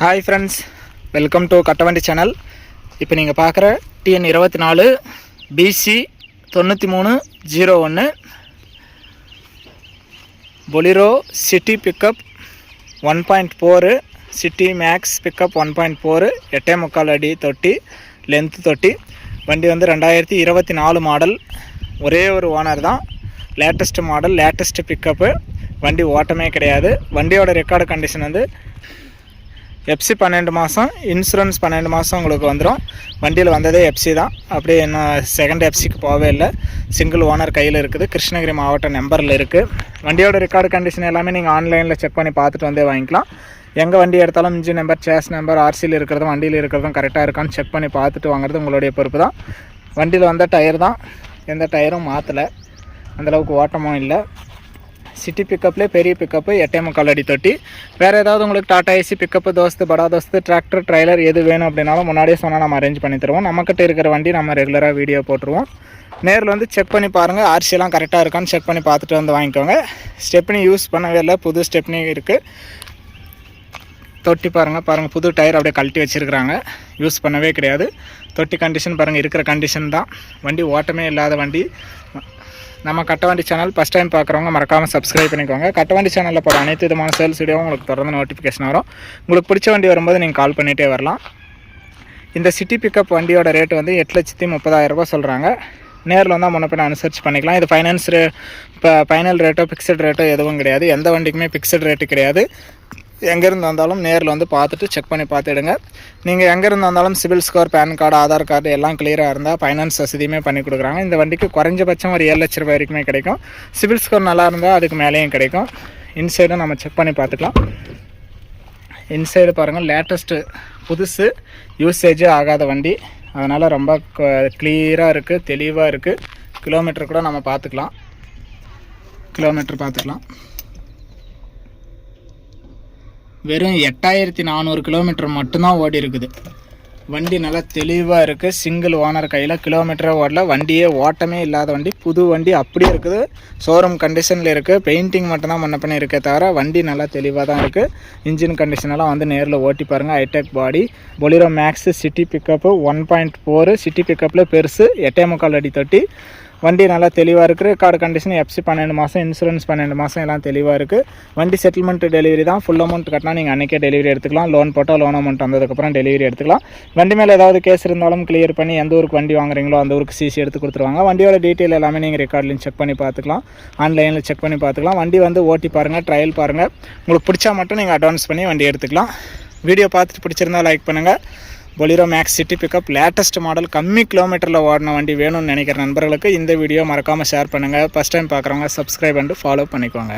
Hi friends welcome to Kattavandi channel இப்போ நீங்கள் பார்க்குற டிஎன் இருபத்தி நாலு பிசி தொண்ணூற்றி மூணு ஜீரோ ஒன்று Bolero city pickup one point four city max pickup one point four எட்டே முக்கால் அடி தொட்டி லென்த்து தொட்டி. வண்டி வந்து ரெண்டாயிரத்தி இருபத்தி நாலு மாடல் ஒரே ஒரு ஓனர் தான். லேட்டஸ்ட்டு மாடல் லேட்டஸ்ட்டு பிக்கப்பு வண்டி ஓட்டமே கிடையாது. வண்டியோட ரெக்கார்டு கண்டிஷன் வந்து எஃப்சி பன்னெண்டு மாதம் இன்சூரன்ஸ் பன்னெண்டு மாதம் உங்களுக்கு வந்துடும் வண்டியில் வந்ததே எஃப்சி தான். அப்படியே இன்னும் செகண்ட் எஃப்சிக்கு போகவே இல்லை. சிங்கிள் ஓனர் கையில் இருக்குது. கிருஷ்ணகிரி மாவட்ட நம்பரில் இருக்குது வண்டியோட ரெக்கார்டு கண்டிஷன் எல்லாமே நீங்கள் ஆன்லைனில் செக் பண்ணி பார்த்துட்டு வந்தே வாங்கிக்கலாம். எங்கே வண்டி எடுத்தாலும் இன்ஜின் நம்பர் சேஸ் நம்பர் ஆர்சியில் இருக்கிறதும் வண்டியில் இருக்கிறதும் கரெக்டாக இருக்கான்னு செக் பண்ணி பார்த்துட்டு வாங்குறது உங்களுடைய பொறுப்பு தான். வண்டியில் வந்த டயர் தான். எந்த டயரும் மாற்றலை அந்தளவுக்கு ஓட்டமும் இல்லை. சிட்டி பிக்கப்லேயே பெரிய பிக்கப்பு எட்டே முக்கால் அடி தொட்டி. வேறு ஏதாவது உங்களுக்கு டாட்டா ஏசி பிக்கப்பு தோஸ்து படா தோஸ்து டிராக்டர் ட்ரைலர் எது வேணும் அப்படின்னாலும் முன்னாடியே சொன்னால் நம்ம அரேஞ்ச் பண்ணி தருவோம். நம்மக்கிட்ட இருக்கிற வண்டி நம்ம ரெகுலராக வீடியோ போட்டுருவோம். நேரில் வந்து செக் பண்ணி பாருங்கள் ஆர்சியெல்லாம் கரெக்டாக இருக்கான்னு செக் பண்ணி பார்த்துட்டு வந்து வாங்கிக்கோங்க. ஸ்டெப்னி யூஸ் பண்ணவே இல்லை. புது ஸ்டெப்னி இருக்குது தொட்டி பாருங்கள் பாருங்கள் புது டயர் அப்படியே கழட்டி வச்சுருக்கிறாங்க. யூஸ் பண்ணவே கிடையாது. தொட்டி கண்டிஷன் பாருங்கள் இருக்கிற கண்டிஷன் தான். வண்டி ஓட்டமே இல்லாத வண்டி. நம்ம கட்டவண்டி சேனல் ஃபஸ்ட் டைம் பார்க்குறவங்க மறக்காமல் சப்ஸ்கிரைப் பண்ணிக்கோங்க. கட்டவண்டி சேனலில் போகிற அனைத்து விதமான சேல்ஸ் வீடியோ உங்களுக்கு தொடர்ந்து நோட்டிஃபிகேஷன் வரும். உங்களுக்கு பிடிச்ச வண்டி வரும்போது நீங்கள் கால் பண்ணிகிட்டே வரலாம். இந்த சிட்டி பிக்கப் வண்டியோட ரேட் வந்து எட்டு லட்சத்தி முப்பதாயிரம் சொல்கிறாங்க நேரில் வந்தால் முன்ன பின்ன அனுசரிச்சு பண்ணிக்கலாம். இது ஃபைனான்ஸ் ரே இப்போ ஃபைனல் ரேட்டோ ஃபிக்ஸட் ரேட்டோ எதுவும் கிடையாது. எந்த வண்டிக்குமே ஃபிக்ஸட் ரேட்டு கிடையாது. எங்கேருந்து வந்தாலும் நேரில் வந்து பார்த்துட்டு செக் பண்ணி பார்த்துடுங்க. நீங்கள் எங்கேருந்து வந்தாலும் CIBIL score PAN card Aadhaar card எல்லாம் கிளியராக இருந்தால் ஃபைனான்ஸ் வசதியுமே பண்ணி கொடுக்குறாங்க. இந்த வண்டிக்கு குறைஞ்சபட்சம் ஒரு ஏழு லட்ச ரூபாய் வரைக்குமே கிடைக்கும். சிவில் ஸ்கோர் நல்லா இருந்தால் அதுக்கு மேலேயும் கிடைக்கும். இன்சைடும் நம்ம செக் பண்ணி பார்த்துக்கலாம். இன்சைடு பாருங்கள் லேட்டஸ்ட்டு புதுசு யூசேஜே ஆகாத வண்டி. அதனால் ரொம்ப கிளியராக இருக்குது தெளிவாக இருக்குது கிலோமீட்டர் கூட நம்ம பார்த்துக்கலாம். கிலோமீட்டர் பார்த்துக்கலாம். வெறும் எட்டாயிரத்தி நானூறு கிலோமீட்டர் மட்டும்தான் ஓடி இருக்குது. வண்டி நல்லா தெளிவாக இருக்குது சிங்கிள் ஓனர் கையில் கிலோமீட்டரே ஓடல. வண்டியே ஓட்டமே இல்லாத வண்டி. புது வண்டி அப்படியே இருக்குது. ஷோரூம் கண்டிஷனில் இருக்குது பெயிண்டிங் மட்டும்தான் பண்ண பண்ணி இருக்கே தவிர வண்டி நல்லா தெளிவாக தான் இருக்குது இன்ஜின் கண்டிஷனெல்லாம் வந்து நேரில் ஓட்டி பாருங்கள் hi tech body Bolero max city pickup one point four city பிக்கப்பில் பெருசு. எட்டே முக்கால் அடி தொட்டி. வண்டி நல்லா தெளிவாக இருக்குது கார்டு கண்டிஷன் எஃப்சி பன்னெண்டு மாதம் இன்சூரன்ஸ் பன்னெண்டு மாதம் எல்லாம் தெளிவாக இருக்குது வண்டி செட்டில்மெண்ட் டெலிவரி தான். ஃபுல் அமௌண்ட் கட்டினா நீங்கள் அன்றைக்கே டெலிவரி எடுத்துக்கலாம். லோன் போட்டால் லோன் அமௌண்ட் வந்ததுக்கப்புறம் டெலிவரி எடுத்துக்கலாம். வண்டி மேலே ஏதாவது கேஸ் இருந்தாலும் கிளியர் பண்ணி எந்த ஊருக்கு வண்டி வாங்குறீங்களோ அந்த ஊருக்கு சிசி எடுத்து கொடுத்துருவாங்க. வண்டியோட டீட்டெயில் எல்லாமே நீங்கள் ரெக்கார்ட்லையும் செக் பண்ணி பார்த்துக்கலாம். ஆன்லைனில் செக் பண்ணி பார்த்துக்கலாம். வண்டி வந்து ஓட்டி பாருங்கள் ட்ரையல் பாருங்கள் உங்களுக்கு பிடிச்சா மட்டும் நீங்கள் அட்வான்ஸ் பண்ணி வண்டி எடுத்துக்கலாம். வீடியோ பார்த்துட்டு பிடிச்சிருந்தா லைக் பண்ணுங்கள் Bolero Maxx city pickup latest model கம்மி கிலோமீட்டரில் ஓடின வண்டி வேணும்னு நினைக்கிற நண்பர்களுக்கு இந்த வீடியோ மறக்காமல் ஷேர் பண்ணுங்கள் ஃபஸ்ட் டைம் பார்க்குறவங்க சப்ஸ்கிரைப் பண்ணிட்டு ஃபாலோ பண்ணிக்கோங்க.